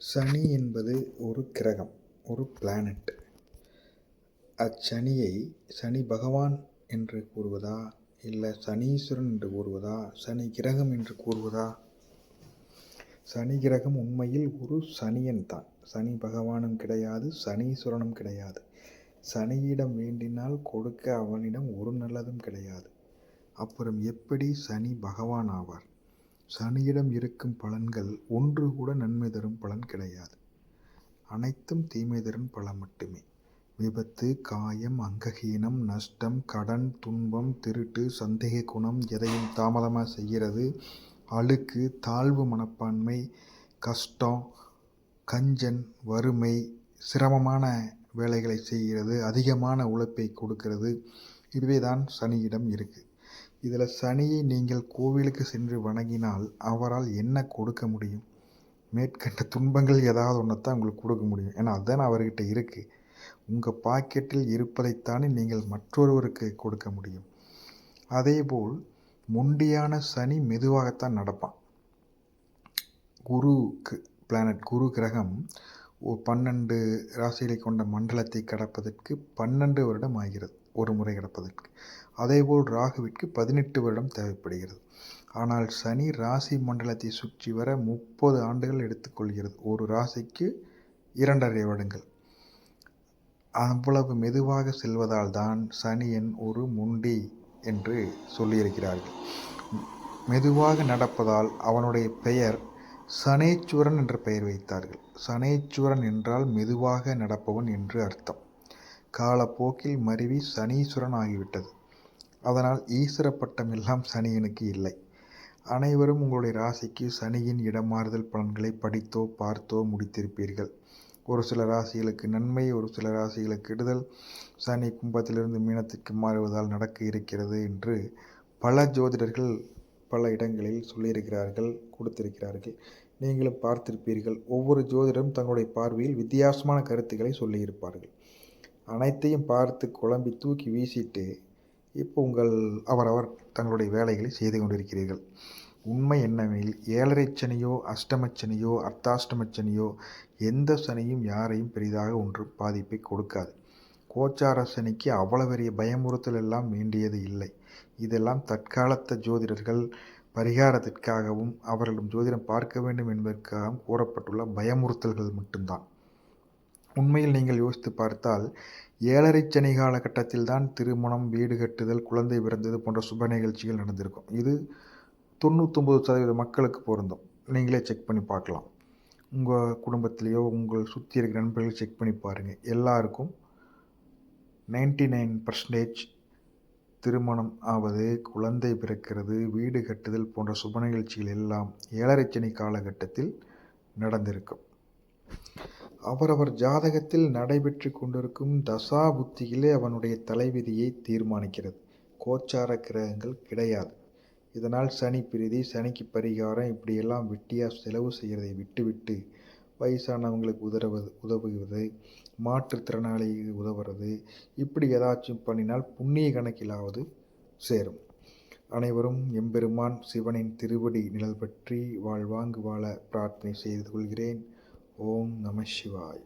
சனி என்பது ஒரு கிரகம் ஒரு பிளானட் அச்சனியை சனி பகவான் என்று கூறுவதா? இல்லை சனீஸ்வரன் என்று கூறுவதா? சனி கிரகம் என்று கூறுவதா? சனி கிரகம் உண்மையில் ஒரு சனியன் தான். சனி பகவானும் கிடையாது சனீஸ்வரனும் கிடையாது. சனியிடம் வேண்டினால் கொடுக்க அவனிடம் ஒரு நல்லதும் கிடையாது. அப்புறம் எப்படி சனி பகவான் ஆவார்? சனியிடம் இருக்கும் பலன்கள் ஒன்று கூட நன்மை தரும் பலன் கிடையாது. அனைத்தும் தீமை தரும் பலன் மட்டுமே. விபத்து காயம் அங்ககீனம் நஷ்டம் கடன் துன்பம் திருட்டு சந்தேக குணம் எதையும் தாமதமாக செய்கிறது. அழுக்கு தாழ்வு மனப்பான்மை கஷ்டம் கஞ்சன் வறுமை சிரமமான வேலைகளை செய்கிறது அதிகமான உழைப்பை கொடுக்கிறது. இதுவே தான் சனியிடம் இருக்குது இதில் சனியை நீங்கள் கோவிலுக்கு சென்று வணங்கினால் அவரால் என்ன கொடுக்க முடியும்? மேற்கண்ட துன்பங்கள் ஏதாவது ஒன்று தான் உங்களுக்கு கொடுக்க முடியும். ஏன்னா அதுதான் அவர்கிட்ட இருக்குது உங்கள் பாக்கெட்டில் இருப்பதைத்தானே நீங்கள் மற்றொருவருக்கு கொடுக்க முடியும். அதேபோல் முண்டியான சனி மெதுவாகத்தான் நடப்பான். குருக்கு பிளானட் குரு கிரகம் பன்னெண்டு ராசிகளை கொண்ட மண்டலத்தை கடப்பதற்கு பன்னெண்டு வருடம் ஆகிறது ஒரு முறை கடப்பதற்கு. அதேபோல் ராகுவிற்கு பதினெட்டு வருடம் தேவைப்படுகிறது. ஆனால் சனி ராசி மண்டலத்தை சுற்றி வர முப்பது ஆண்டுகள் எடுத்துக்கொள்கிறது. ஒரு ராசிக்கு இரண்டரை வருடங்கள். அவ்வளவு மெதுவாக செல்வதால் தான் சனியன் ஒரு முண்டி என்று சொல்லியிருக்கிறார்கள். மெதுவாக நடப்பதால் அவனுடைய பெயர் சனேச்சுவரன் என்ற பெயர் வைத்தார்கள். சனேச்சுவரன் என்றால் மெதுவாக நடப்பவன் என்று அர்த்தம். காலப்போக்கில் மருவி சனீஸ்வரன் ஆகிவிட்டது. அதனால் ஈஸ்வர பட்டம் எல்லாம் சனியனுக்கு இல்லை. அனைவரும் உங்களுடைய ராசிக்கு சனியின் இடமாறுதல் பலன்களை படித்தோ பார்த்தோ முடித்திருப்பீர்கள். ஒரு சில ராசிகளுக்கு நன்மை ஒரு சில ராசிகளுக்கு கெடுதல். சனி கும்பத்திலிருந்து மீனத்துக்கு மாறுவதால் நடக்க இருக்கிறது என்று பல ஜோதிடர்கள் பல இடங்களில் சொல்லியிருக்கிறார்கள் கொடுத்திருக்கிறார்கள். நீங்களும் பார்த்திருப்பீர்கள். ஒவ்வொரு ஜோதிடரும் தங்களுடைய பார்வையில் வித்தியாசமான கருத்துக்களை சொல்லியிருப்பார்கள். அனைத்தையும் பார்த்து குழம்பி தூக்கி வீசிட்டு இப்போ உங்கள் அவரவர் தங்களுடைய வேலைகளை செய்து கொண்டிருக்கிறீர்கள். உண்மை என்னவெனில் ஏழரை சனியோ அஷ்டமச்சனியோ அர்த்தாஷ்டமச்சனியோ எந்த சனியும் யாரையும் பெரிதாக ஒன்றும் பாதிப்பை கொடுக்காது. கோச்சார சனிக்கு அவ்வளவு பெரிய பயமுறுத்தல் எல்லாம் வேண்டியது இல்லை. இதெல்லாம் தற்காலத்த ஜோதிடர்கள் பரிகாரத்திற்காகவும் அவர்களிடம் ஜோதிடம் பார்க்க வேண்டும் என்பதற்காகவும் கூறப்பட்டுள்ள பயமுறுத்தல்கள் மட்டும்தான். உண்மையில் நீங்கள் யோசித்து பார்த்தால் ஏழரை சனி காலகட்டத்தில் தான் திருமணம் வீடு கட்டுதல் குழந்தை பிறந்தது போன்ற சுப நிகழ்ச்சிகள் நடந்திருக்கும். இது தொண்ணூற்றொம்பது சதவீத மக்களுக்கு பொருந்தும். நீங்களே செக் பண்ணி பார்க்கலாம். உங்கள் குடும்பத்திலேயோ உங்கள் சுற்றி இருக்கிற நண்பர்கள் செக் பண்ணி பாருங்கள் எல்லாருக்கும் நைன்டி நைன் பர்சன்டேஜ் திருமணம் ஆவது குழந்தை பிறக்கிறது வீடு கட்டுதல் போன்ற சுப நிகழ்ச்சிகள் எல்லாம் ஏழரைச்சனி காலகட்டத்தில் நடந்திருக்கும். அவரவர் ஜாதகத்தில் நடைபெற்று கொண்டிருக்கும் தசா புத்திகளே அவனுடைய தலைவிதியை தீர்மானிக்கிறது. கோச்சார கிரகங்கள் கிடையாது. இதனால் சனி பிரீதி சனிக்கு பரிகாரம் இப்படியெல்லாம் வெட்டியாக செலவு செய்கிறதை விட்டுவிட்டு வயசானவங்களுக்கு உதவுவது உதவுவது மாற்றுத்திறனாளிக்கு உதவுறது இப்படி ஏதாச்சும் பண்ணினால் புண்ணிய கணக்கிலாவது சேரும். அனைவரும் எம்பெருமான் சிவனின் திருவடி நிழல் பற்றி வாழ்வாங்கு வாழ பிரார்த்தனை செய்து கொள்கிறேன். ஓம் நம சிவாய்.